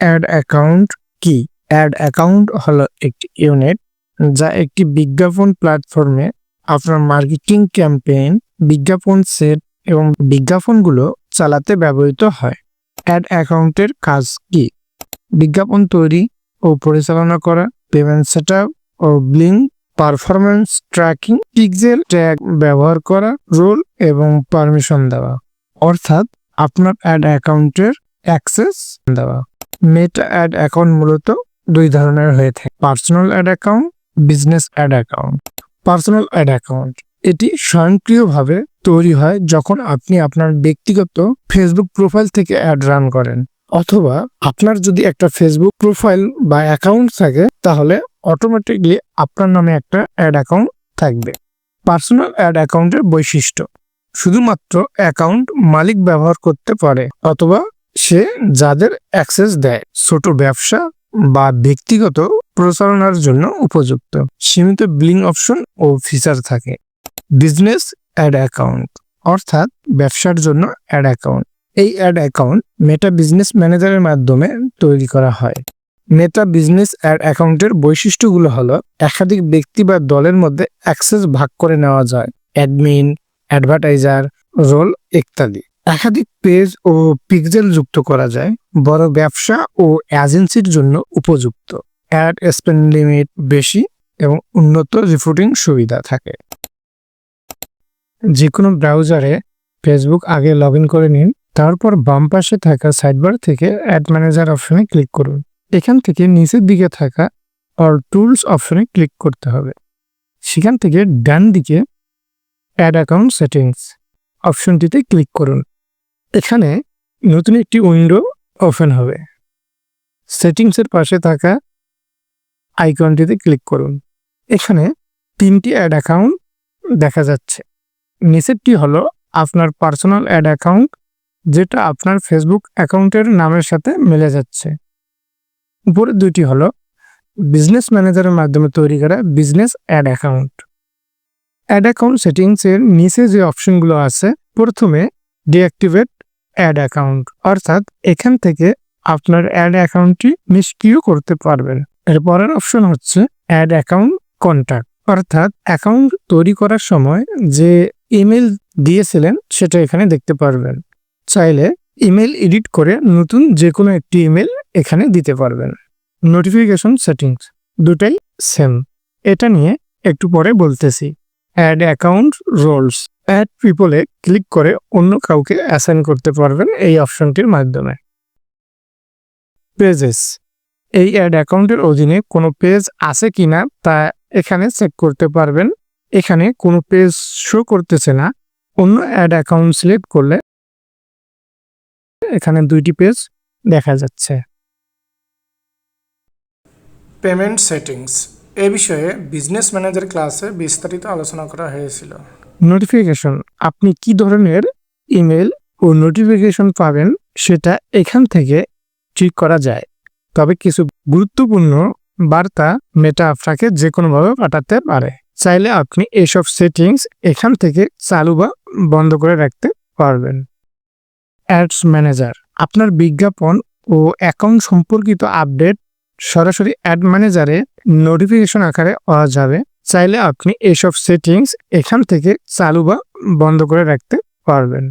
Add account কি? Ad account হলো একটি ইউনিট যা একটি বিজ্ঞাপন প্ল্যাটফর্মে আপনার মার্কেটিং ক্যাম্পেইন, বিজ্ঞাপন সেট এবং বিজ্ঞাপনগুলো চালাতে ব্যবহৃত হয়। অ্যাড অ্যাকাউন্টের কাজ কি? বিজ্ঞাপন তৈরি ও পরিচালনা করা, পেমেন্ট সেট ও billing performance tracking, pixel tag ব্যবহার করা, রোল এবং পারমিশন দেওয়া। অর্থাৎ আপনার অ্যাড অ্যাকাউন্টের অ্যাক্সেস দেওয়া। মেটা অ্যাড অ্যাকাউন্ট মূলত দুই ধরনের হয়ে থাকে। Personal ad account business ad account personal ad account এটি স্বয়ংক্রিয়ভাবে তৈরি হয় যখন আপনি আপনার ব্যক্তিগত ফেসবুক প্রোফাইল থেকে অ্যাড রান করেন। অথবা আপনার যদি একটা ফেসবুক প্রোফাইল বা অ্যাকাউন্ট থাকে, তাহলে অটোমেটিকলি আপনার নামে একটা অ্যাড অ্যাকাউন্ট থাকবে। পার্সোনাল অ্যাড অ্যাকাউন্টের বৈশিষ্ট্য, শুধুমাত্র অ্যাকাউন্ট মালিক ব্যবহার করতে পারে অথবা সে যাদের অ্যাক্সেস দেয় ছোট ব্যবসা বা ব্যক্তিগত প্রচারণার জন্য উপযুক্ত। সীমিত বিলিং অপশন ও ফিচার থাকে। বিজনেস অ্যাড অ্যাকাউন্ট, অর্থাৎ ব্যবসার জন্য অ্যাড অ্যাকাউন্ট। এই অ্যাড অ্যাকাউন্ট মেটা বিজনেস ম্যানেজারের মাধ্যমে তৈরি করা হয়। মেটা বিজনেস অ্যাড অ্যাকাউন্টের বৈশিষ্ট্যগুলো হলো একাধিক ব্যক্তি বা দলের মধ্যে অ্যাক্সেস ভাগ করে নেওয়া যায়। অ্যাডমিন, অ্যাডভার্টাইজার, রোল ইত্যাদি। একাধিক পেজ ও পিক্সেল যুক্ত করা যায়, বড় ব্যবসা ও এজেন্সির জন্য উপযুক্ত। অ্যাড স্পেন্ড লিমিট বেশি এবং উন্নত রিপোর্টিং সুবিধা থাকে। যে কোনো ব্রাউজারে ফেসবুক আগে লগ করে নিন, তারপর বাম পাশে থাকা সাইডবার থেকে অ্যাড ম্যানেজার অপশনে ক্লিক করুন। এখান থেকে নিচের দিকে থাকা অর টুলস অপশনে ক্লিক করতে হবে। সেখান থেকে ডান দিকে অ্যাড অ্যাকাউন্ট সেটিংস অপশনটিতে ক্লিক করুন। এখানে নতুন একটি উইন্ডো ওপেন হবে। সেটিংসের পাশে থাকা আইকনটিতে ক্লিক করুন। এখানে তিনটি অ্যাড অ্যাকাউন্ট দেখা যাচ্ছে। নিচেরটি হলো আপনার পার্সোনাল অ্যাড অ্যাকাউন্ট যেটা আপনার ফেসবুক অ্যাকাউন্টের নামের সাথে মিলে যাচ্ছে। উপরে দুটি হলো বিজনেস ম্যানেজারের মাধ্যমে তৈরি করা business ad account ad account সেটিংসের নিচে যে অপশনগুলো আছে, প্রথমে ডিঅ্যাক্টিভেট অ্যাড অ্যাকাউন্ট অর্থাৎ এখান থেকে আপনার অ্যাড অ্যাকাউন্টটি নিষ্ক্রিয় করতে পারবেন। এর পরের অপশন হচ্ছে অ্যাড অ্যাকাউন্ট কন্ট্যাক্ট অর্থাৎ অ্যাকাউন্ট তৈরি করার সময় যে ইমেল দিয়েছিলেন সেটা এখানে দেখতে পারবেন। চাইলে ইমেল এডিট করে নতুন যে কোনো একটি ইমেল এখানে দিতে পারবেন। নোটিফিকেশন সেটিংস দুটাই সেম এটা নিয়ে একটু পরে বলতেছি। অ্যাড অ্যাকাউন্ট রোলস অ্যাড পিপলে ক্লিক করে অন্য কাউকে অ্যাসাইন করতে পারবেন এই অপশনটির মাধ্যমে। পেজেস এই অ্যাড অ্যাকাউন্টের অধীনে কোনো পেজ আছে কিনা তা এখানে চেক করতে পারবেন। এখানে কোনো পেজ শো করতেছে না। অন্য অ্যাড অ্যাকাউন্ট সিলেক্ট করলে এখানে দুইটি পেজ দেখা যাচ্ছে। পেমেন্ট সেটিংস এ বিষয়ে বিজনেস ম্যানেজার ক্লাসে বিস্তারিত আলোচনা করা হয়েছিল। নোটিফিকেশন আপনি কি ধরনের ইমেল ও নোটিফিকেশন পাবেন সেটা এখান থেকে ঠিক করা যায়। তবে কিছু গুরুত্বপূর্ণ বার্তা মেটা আপনাকে যে কোনোভাবে পাঠাতে পারে। চাইলে আপনি এসব সেটিংস এখান থেকে চালু বা বন্ধ করে রাখতে পারবেন। অ্যাডস ম্যানেজার আপনার বিজ্ঞাপন ও অ্যাকাউন্ট সম্পর্কিত আপডেট সরাসরি অ্যাড ম্যানেজারে নোটিফিকেশন আকারে পাওয়া যাবে। চাইলে আপনি এসব সেটিংস এখান থেকে চালু বা বন্ধ করে রাখতে পারবেন।